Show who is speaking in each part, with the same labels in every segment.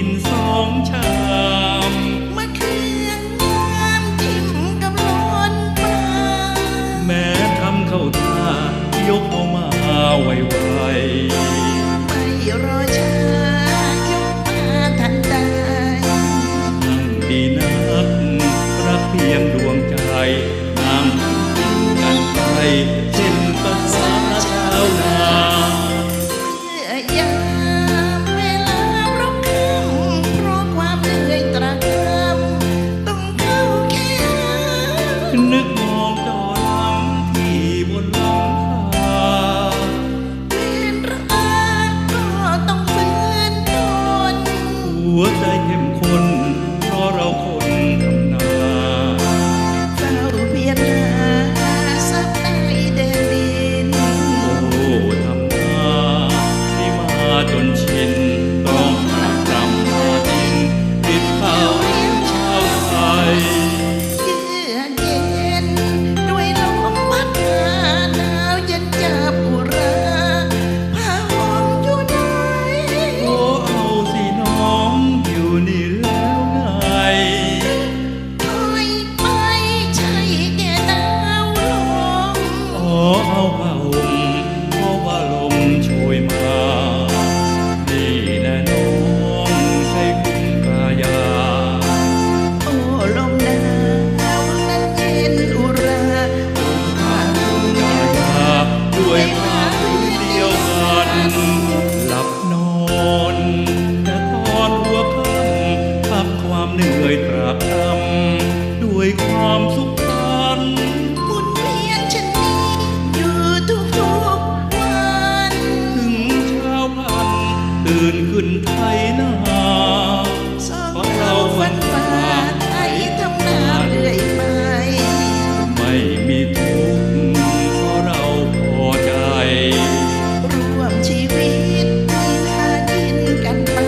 Speaker 1: ินสองชาม
Speaker 2: มะเขืองาำจิ้มกับลอนปลาแม
Speaker 1: ้ทำเข้าท่ายกออกมาไว้ว่า what I ตื่นขึ้นไทยนา
Speaker 2: สองเราฝันฟ้าไทยทำนาเรื่อยไป
Speaker 1: ไม่มีทุกข์เพราะเราพอใจ
Speaker 2: รวมชีวิตหากินกันไป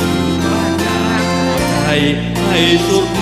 Speaker 2: มานาไท
Speaker 1: ให้สุข